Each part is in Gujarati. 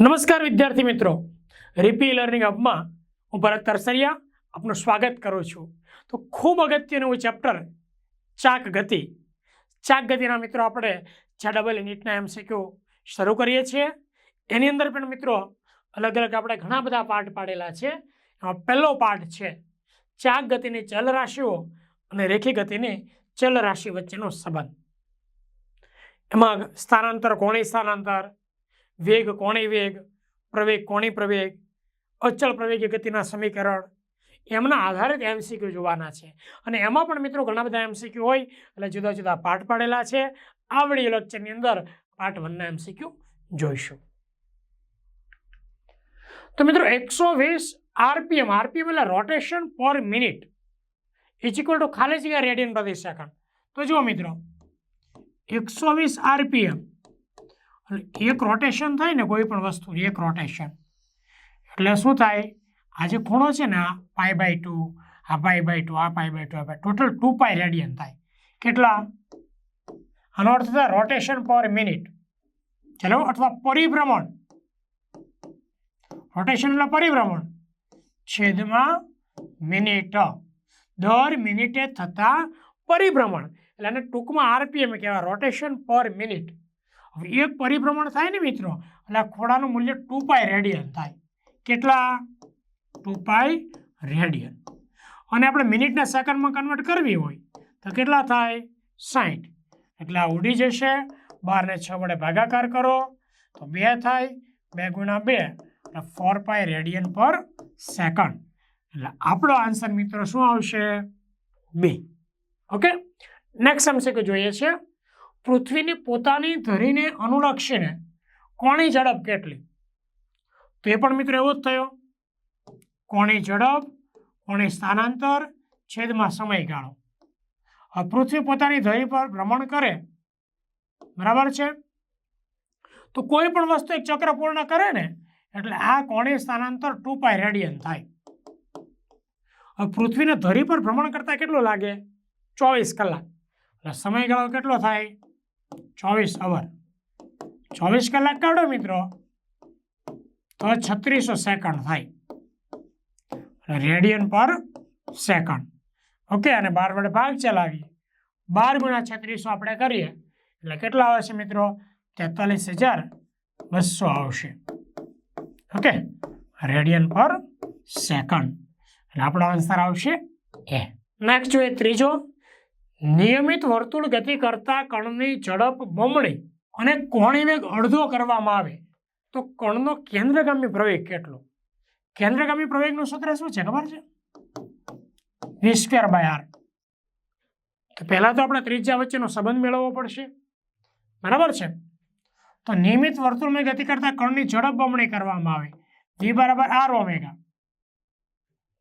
નમસ્કાર વિદ્યાર્થી મિત્રો. રીપી લર્નિંગ હબમાં હું ભરત તરસરિયા આપનું સ્વાગત કરું છું. તો ખૂબ અગત્યનું ચેપ્ટર ચાક ગતિ. ચાક ગતિના મિત્રો આપણે જે ડબલ નીટના એમસીક્યુ શરૂ કરીએ છીએ. એની અંદર પણ મિત્રો અલગ અલગ આપણે ઘણા બધા પાઠ પાડેલા છે. એમાં પહેલો પાઠ છે ચાક ગતિની ચલ રાશિઓ અને રેખી ગતિની ચલ રાશિ વચ્ચેનો સંબંધ. એમાં સ્થાનાંતર કોણે સ્થાનાંતર? વેગ કોણે વેગ? પ્રવેગ કોણે પ્રવેગ? અચળ પ્રવેગી ગતિના સમીકરણ? એમના આધારે જ એમસીક્યુ જોવાના છે. અને એમાં પણ મિત્રો ઘણા બધા એમસીક્યુ હોય, એટલે જુદા જુદા પાઠ પાડેલા છે. આ વીડિયો લેક્ચરની અંદર પાર્ટ વનના એમસીક્યુ જોઈશું. તો મિત્રો એકસો વીસ R P M R P M એટલે rotation per minute each equal to ખાલી જગ્યા રેડિયન પ્રતિ સેકન્ડ તો જુઓ મિત્રો, એકસો વીસ આરપીએમ એટલે એક રોટેશન થાય ને કોઈ પણ વસ્તુ, એક રોટેશન એટલે શું થાય? આ જે ખૂણો છે ને, આ પાઈ બાય ટુ આ પાઈ બાય ટુ આ પાઈ બાય ટુ આ pi total two pi radian થાય. કેટલા? આનો અર્થ થાય રોટેશન પર મિનિટ ચાલો, અથવા પરિભ્રમણ. રોટેશન એટલે પરિભ્રમણ. છેદમાં મિનિટ દર મિનિટે થતા પરિભ્રમણ. એટલે આને ટૂંકમાં આરપીએમ કહેવાય રોટેશન પર મિનિટ હવે એક પરિભ્રમણ થાય ને મિત્રો, એટલે ખોડાનું મૂલ્ય ટુ પાય રેડિયન થાય. કેટલા? Two pi radian. અને આપણે મિનિટના સેકન્ડમાં કન્વર્ટ કરવી હોય, તો કેટલા થાય? સાઠ એટલે આ ઉડી જશે. બારને છ વડે ભાગાકાર કરો, તો બે થાય. બે ગુણા બે, એટલે four pi radian per second એટલે આપણો આન્સર મિત્રો શું આવશે? બે ઓકે નેક્સ્ટ એમસીક્યુ જોઈએ છે. પૃથ્વીની પોતાની ધરીને અનુલક્ષીને કોણી ઝડપ કેટલી? તો એ પણ મિત્રો એવો જ થયો. કોણી ઝડપ, કોણી સ્થાનાંતર, છેદમાં સમયગાળો. હવે પૃથ્વી પોતાની ધરી પર ભ્રમણ કરે. બરાબર છે? તો કોઈ પણ વસ્તુ એક ચક્ર પૂર્ણ કરે ને, એટલે આ કોણી સ્થાનાંતર ટુ પાય રેડિયન થાય. પૃથ્વીને ધરી પર ભ્રમણ કરતા કેટલો લાગે? ચોવીસ કલાક. એટલે સમયગાળો કેટલો થાય? ચોવીસ અવર. ચોવીસ કલાક કાઢો મિત્રો. તો છત્રીસો સેકન્ડ થાય. Radian per second. ઓકે, અને બાર વડે ભાગ ચલાવીએ. બાર ગુણા છત્રીસો આપણે કરીએ. એટલે કેટલા આવશે મિત્રો? તેતાલીસ હજાર બસો આવશે. Okay, radian per second. એટલે આપણો આન્સર આવશે એ નેક્સ્ટ જોઈએ ત્રીજો. નિયમિત વર્તુળ ગતિ કરતા કણની ઝડપ બમણી અને કોણી વેગ અડધો કરવામાં આવે. તો કણનો કેન્દ્રગામી પ્રવેગ કેટલો? કેન્દ્રગામી પ્રવેગનું સૂત્ર શું છે? ખબર છે? વી સ્ક્વેર બાય આર તો પહેલાં તો આપણે ત્રિજ્યા વચ્ચેનો સંબંધ મેળવવો પડશે. બરાબર છે? તો નિયમિત વર્તુળમાં ગતિ કરતા કણની ઝડપ બમણી કરવામાં આવે. વી બરાબર આર ઓમેગા.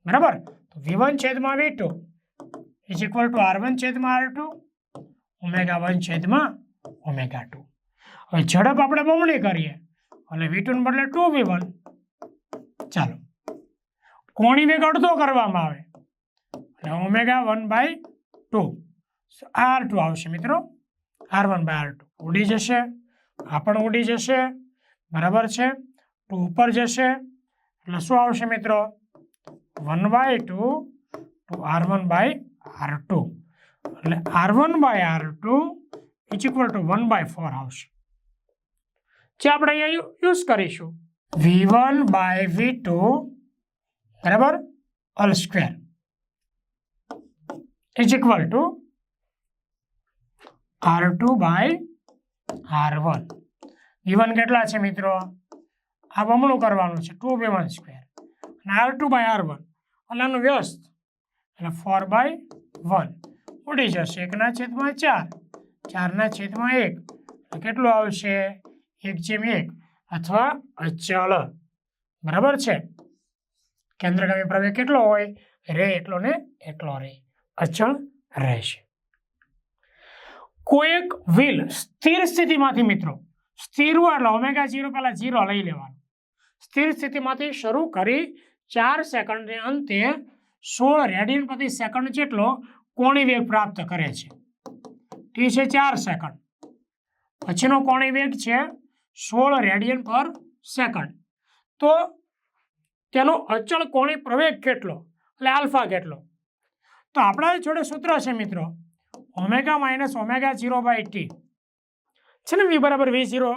બરાબર? તો વી વન છેદમાં V two is equal to R one છેદમાં આર ટુ, ઓમેગા વન છેદમાં ઓમેગા ટુ. હવે ઝડપ આપણે બમણી કરીએ. એટલે વી ટુને બદલે ટુ વી વન. ચાલો. કોણીને વેગ કરવામાં આવે. એટલે omega one by two. R two આવશે મિત્રો. R one by R two. ઉડી જશે. આ પણ ઉડી જશે. બરાબર છે? ટુ ઉપર જશે. એટલે શું આવશે મિત્રો? One by two two R one by R two એટલે R one by R two each equal to one by four આવશે. જે આપણે અહીંયા યુઝ કરીશું. V one by V two બરાબર? All square is equal to R two by R one V કેટલા છે મિત્રો? આ બમણું કરવાનું છે. ટુ વી વન સ્ક્વેર અને R two by R one એટલે વ્યસ્ત એટલે ફોર બાય વન ઉડી જશે. એકના છેદમાં ચાર. ચારના છેદમાં એક. કેટલું આવશે? એક જેમ એક. અથવા અચળ. બરાબર છે? કેન્દ્રગામી પ્રવેગ કેટલો હોય? રે એટલો ને એટલો રે. અચળ રહેશે. કોઈ એક વ્હીલ સ્થિર સ્થિતિમાંથી મિત્રો, સ્થિર એટલે ઓમેગા જીરો પહેલાં જીરો લઈ લેવાનું. સ્થિર સ્થિતિમાંથી શરૂ કરી ચાર સેકન્ડને અંતે સોળ રેડિયન પ્રતિ સેકન્ડ જેટલો કોણી વેગ પ્રાપ્ત કરે છે. ટી છે ચાર સેકન્ડ. પછીનો કોણી વેગ છે સોળ રેડિયન પર સેકન્ડ. તો તેનો અચળ કોણી પ્રવેગ કેટલો? એટલે આલ્ફા કેટલો? તો આપણા જોડે સૂત્ર છે મિત્રો, omega minus omega zero by T. છે ને વી બરાબર V zero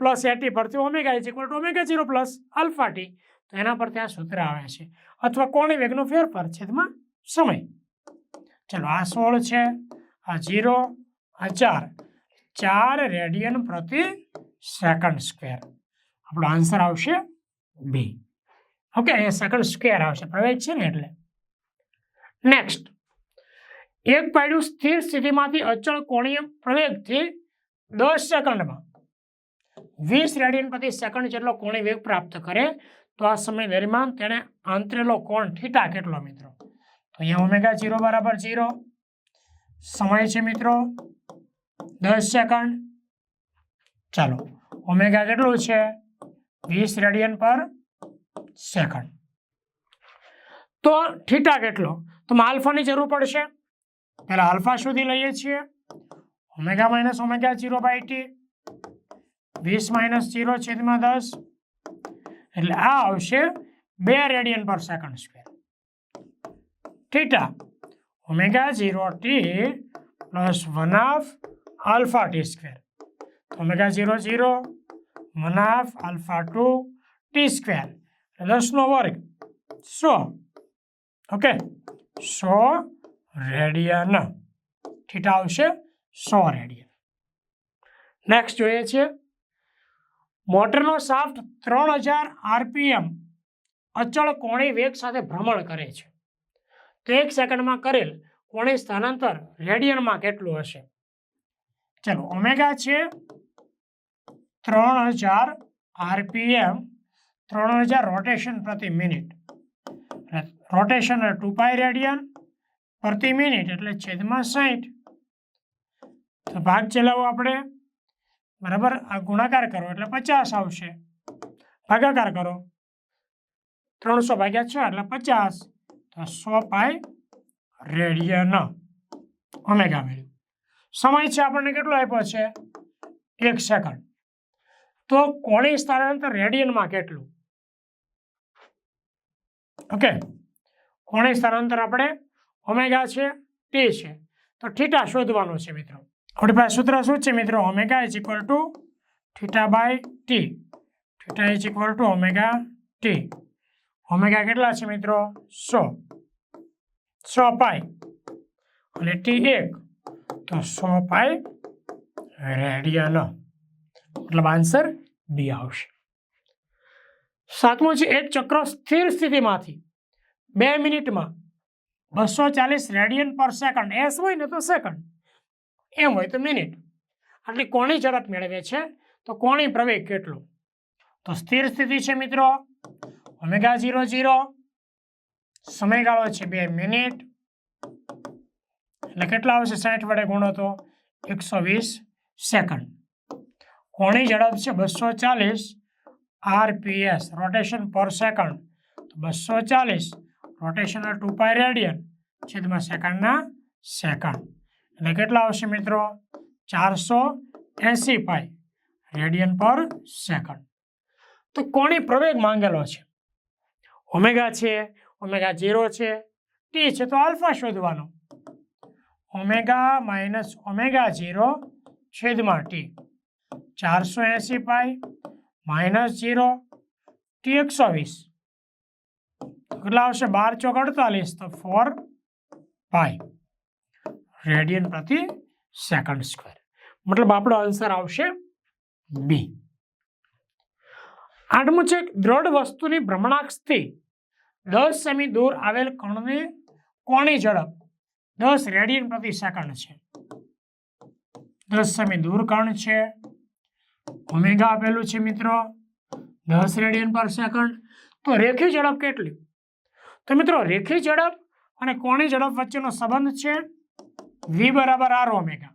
plus A T પરથી omega is equal to omega zero plus alpha T. તો એના પર ત્યાં સૂત્ર આવે છે. અથવા કોણી વેગનો ફેરફાર છેદમાં સમય. ચલો, આ સોળ છે, આ ઝીરો આ ચાર. ચાર રેડિયન પ્રતિ સેકન્ડ સ્ક્વેર. આપણો આન્સર આવશે B. Okay A second square આવશે. પ્રવેગ છે ને એટલે? નેક્સ્ટ. એક પાયડું સ્થિર સ્થિતિમાંથી અચળ કોણીય પ્રવેગથી દસ સેકન્ડમાં. વીસ રેડિયન પ્રતિ સેકન્ડ જેટલો કોણી વેગ પ્રાપ્ત કરે તો આ સમય દરમિયાન તેણે આંતરેલો કોણ, થીટા કેટલો મિત્રો? તો અહીંયા ઓમેગા ઝીરો બરાબર ઝીરો સમય છે મિત્રો દસ સેકન્ડ. ચાલો, ઓમેગા કેટલું છે? વીસ રેડિયન પર સેકન્ડ. તો થીટા કેટલો? તો આલ્ફાની જરૂર પડશે. પહેલાં આલ્ફા શોધી લઈએ છીએ. Omega minus omega zero by T. વીસ માઇનસ ઝીરો છેદમાં દસ. એટલે આ આવશે બે radian per second square theta omega zero T plus one half alpha T square omega zero zero one half alpha two T square દસનો વર્ગ સો ઓકે સો રેડિયન થીટા આવશે સો રેડિયન નેક્સ્ટ જોઈએ છીએ મોટરનો શાફ્ટ ત્રણ હજાર આરપીએમ અચળ કોણી વેગ સાથે ભ્રમણ કરે છે. તો એક સેકન્ડમાં કરેલ કોણી સ્થાનાંતર રેડિયનમાં કેટલું હશે? ચલો, ઓમેગા છે ત્રણ હજાર આરપીએમ, ત્રણ હજાર રોટેશન પ્રતિ minute. Rotation two pi radian પ્રતિ મિનિટ એટલે છેદમાં સાહીઠ તો ભાગ ચલાવો આપણે. બરાબર? આ ગુણાકાર કરો એટલે પચાસ આવશે. ભાગાકાર કરો. ત્રણસો ભાગ્યા છ એટલે પચાસ. તો સો પાય રેડિયન ઓમેગા વેલ્યુ. સમય છે આપણને કેટલો આપ્યો છે? એક સેકન્ડ. તો કોણી સ્થળાંતર રેડિયનમાં કેટલું? ઓકે. કોણી સ્થળાંતર આપણે ઓમેગા છે? તે છે. તો ઠીટા શોધવાનો છે મિત્રો. આપણી પાસે સૂત્ર શું છે મિત્રો? Omega is equal to theta by T theta is equal to omega T omega કેટલા છે મિત્રો? સો. સો પાઈ અને ટી એક. તો સો પાઈ રેડિયન મતલબ આન્સર બી આવશે. સાતમું છે, એક ચક્ર સ્થિર સ્થિતિમાંથી બે મિનિટમાં બસો ચાલીસ રેડિયન પર સેકન્ડ એસ હોય ને તો સેકન્ડ એમ હોય તો મિનિટ આટલી કોણી ઝડપ મેળવે છે, તો કોણી પ્રવેગ કેટલો? તો સ્થિર સ્થિતિ છે મિત્રો ઓમેગા ઝીરો ઝીરો સમયગાળો છે બે મિનિટ એટલે કેટલા આવશે? સાઠ વડે ગુણો તો એકસો વીસ સેકન્ડ કોણી ઝડપ છે બસો ચાલીસ આરપીએસ રોટેશન પર સેકન્ડ તો બસો ચાલીસ રોટેશનલ ટુ પાય રેડિયન છેદમાં સેકન્ડના સેકન્ડ એટલે કેટલા આવશે મિત્રો? ચારસો એંસી પાય રેડિયન પર સેકન્ડ. તો કોની પ્રવેગ માંગેલો છે? ઓમેગા છે, ઓમેગા ઝીરો છે, ટી છે, તો આલ્ફા શોધવાનો. ઓમેગા માઇનસ ઓમેગા ઝીરો છેદમાં ટી. ચારસો એંસી પાય માઇનસ ઝીરો, ટી એકસો વીસ. કેટલા આવશે? બાર ચોક અડતાલીસ, તો ફોર પાય રેડિયન પ્રતિ સેકન્ડ સ્ક્વેર. મતલબ આપણો આન્સર આવશે બી આઠમું છે દ્રઢ વસ્તુની ભ્રમણાક્ષથી દસ સેમી દૂર આવેલ કણની કોણી ઝડપ? દસ રેડિયન પ્રતિ સેકન્ડ છે. દસ સેમી દૂર કણ છે. ઓમેગા આપેલું છે મિત્રો. દસ રેડિયન પર સેકન્ડ. તો રેખી ઝડપ કેટલી? તો મિત્રો રેખી ઝડપ અને કોણી ઝડપ વચ્ચેનો સંબંધ છે? વી બરાબર આર ઓમેગા.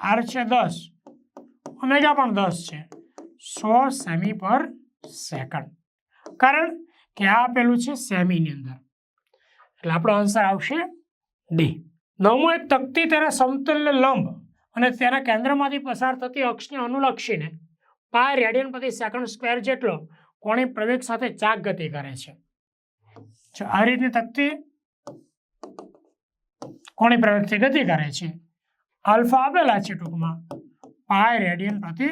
આર છે દસ. ઓમેગા પણ દસ છે. સો સેમી પર સેકન્ડ. કારણ કે આ આપેલું છે સેમીની અંદર. એટલે આપણો આન્સર આવશે ડી નવમો એક તકતી તેના સમતુલ્ય લંબ અને તેના કેન્દ્રમાંથી પસાર થતી અક્ષને અનુલક્ષીને પાય રેડિયન પ્રતિ સેકન્ડ સ્ક્વેર જેટલો કોણી પ્રવેગ સાથે ચાક ગતિ કરે છે. આ રીતની તકતી કોણી પ્રવેગથી ગતિ કરે છે? આલ્ફા આપેલા છે ટૂંકમાં. પાય રેડિયન પ્રતિ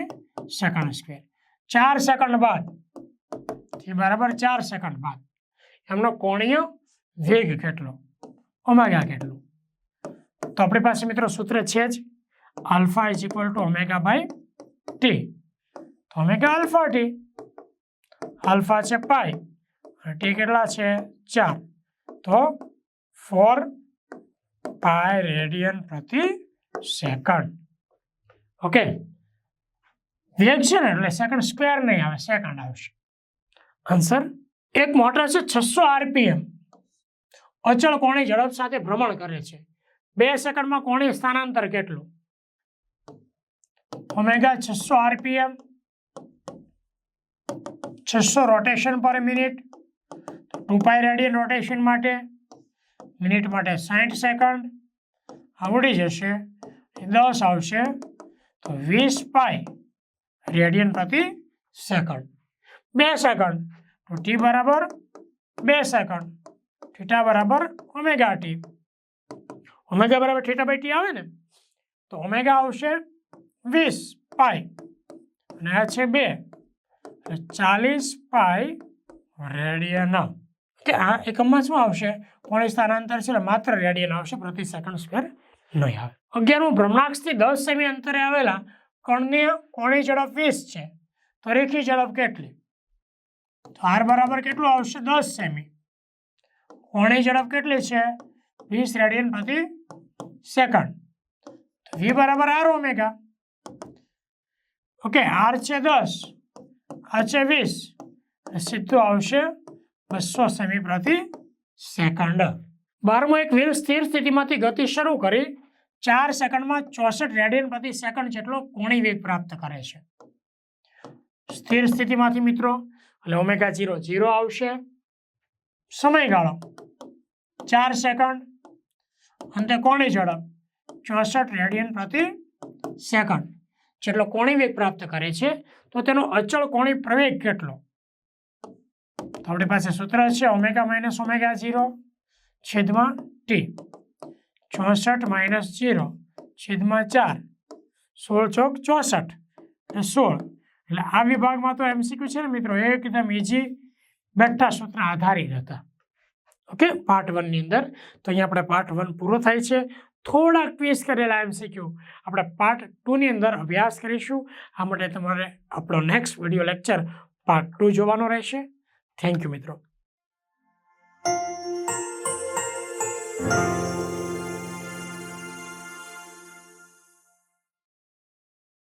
સેકન્ડ સ્ક્વેર. ચાર સેકન્ડ બાદ. થી બરાબર ચાર સેકન્ડ બાદ. એમનો કોણીય વેગ કેટલો? ઓમેગા કેટલું? તો આપણી પાસે મિત્રો સૂત્ર છે જ alpha is equal to omega by T તો ઓમેગા આલ્ફા ટી આલ્ફા છે પાય. ટી કેટલા છે? ચાર. તો ફોર પાય રેડિયન પ્રતિ સેકન્ડ ઓકે વેગ છે ને, એટલે સેકન્ડ સ્ક્વેર નહીં આવે સેકન્ડ આવશે. આન્સર એક મોટર છે છસો આરપીએમ. અચળ કોણી ઝડપ સાથે ભ્રમણ કરે છે. બે સેકન્ડમાં કોણી સ્થાનાંતર કેટલું? ઓમેગા છસો આરપીએમ. છસો rotation per minute two pi radian rotation માટે મિનિટ માટે સાઠ સેકન્ડ. આવડી જશે. દસ આવશે. તો વીસ પાઈ રેડિયન પ્રતિ સેકન્ડ. બે સેકન્ડ. તો ટી બરાબર બે સેકન્ડ. થીટા બરાબર ઓમેગા ટી. ઓમેગા બરાબર થીટા બાય ટી આવે ને? તો ઓમેગા આવશે વીસ પાઈ. અને આ છે બે. એટલે ચાલીસ પાઈ રેડિયન. કે આ એકમમાં શું આવશે? કોણે સ્થાનાંતર છે માત્ર રેડિયન આવશે, પ્રતિ સેકન્ડ સ્ક્વેર નહીં આવે. અગિયારમું ભ્રમણાક્ષથી દસ સેમી અંતરે આવેલા કણની કોણે ઝડપ વીસ છે. તો રેખી ઝડપ કેટલી? તો આર બરાબર કેટલું આવશે? દસ સેમી. કોણે ઝડપ કેટલી છે? વીસ રેડિયન પ્રતિ સેકન્ડ. તો વી બરાબર આર ઓમેગા. ઓકે, આર છે દસ. આ છે વીસ. સીધું આવશે બસો સેમી પ્રતિ સેકન્ડ. બારમો એક વ્હીલ સ્થિર સ્થિતિમાંથી ગતિ શરૂ કરી ચાર સેકન્ડમાં ચોસઠ રેડિયન પ્રતિ સેકન્ડ જેટલો કોણી વેગ પ્રાપ્ત કરે છે. સ્થિર સ્થિતિમાંથી મિત્રો, એટલે ઓમેગા જીરો જીરો આવશે. સમયગાળો, ચાર સેકન્ડ. અંતે કોણી ઝડપ, ચોસઠ રેડિયન પ્રતિ સેકન્ડ. જેટલો કોણી વેગ પ્રાપ્ત કરે છે, તો તેનો અચળ કોણી પ્રવેગ કેટલો? તો આપણી પાસે સૂત્ર છે ઓમેગા માઇનસ ઓમેગા ઝીરો છેદમાં ટી. ચોસઠ માઇનસ ઝીરો છેદમાં ચાર. સોળ ચોક ચોસઠ અને સોળ. એટલે આ વિભાગમાં તો એમસીક્યુ છે ને મિત્રો, એકદમ ઇઝી બેઠા સૂત્ર આધારિત હતા. ઓકે પાર્ટ વનની અંદર. તો અહીંયા આપણે પાર્ટ વન પૂરો થાય છે. થોડાક ક્વિઝ કરેલા એમસીક્યુ આપણે પાર્ટ ટુની અંદર અભ્યાસ કરીશું. આ માટે તમારે આપણો next video lecture part two જોવાનો રહેશે. થેન્ક યુ મિત્રો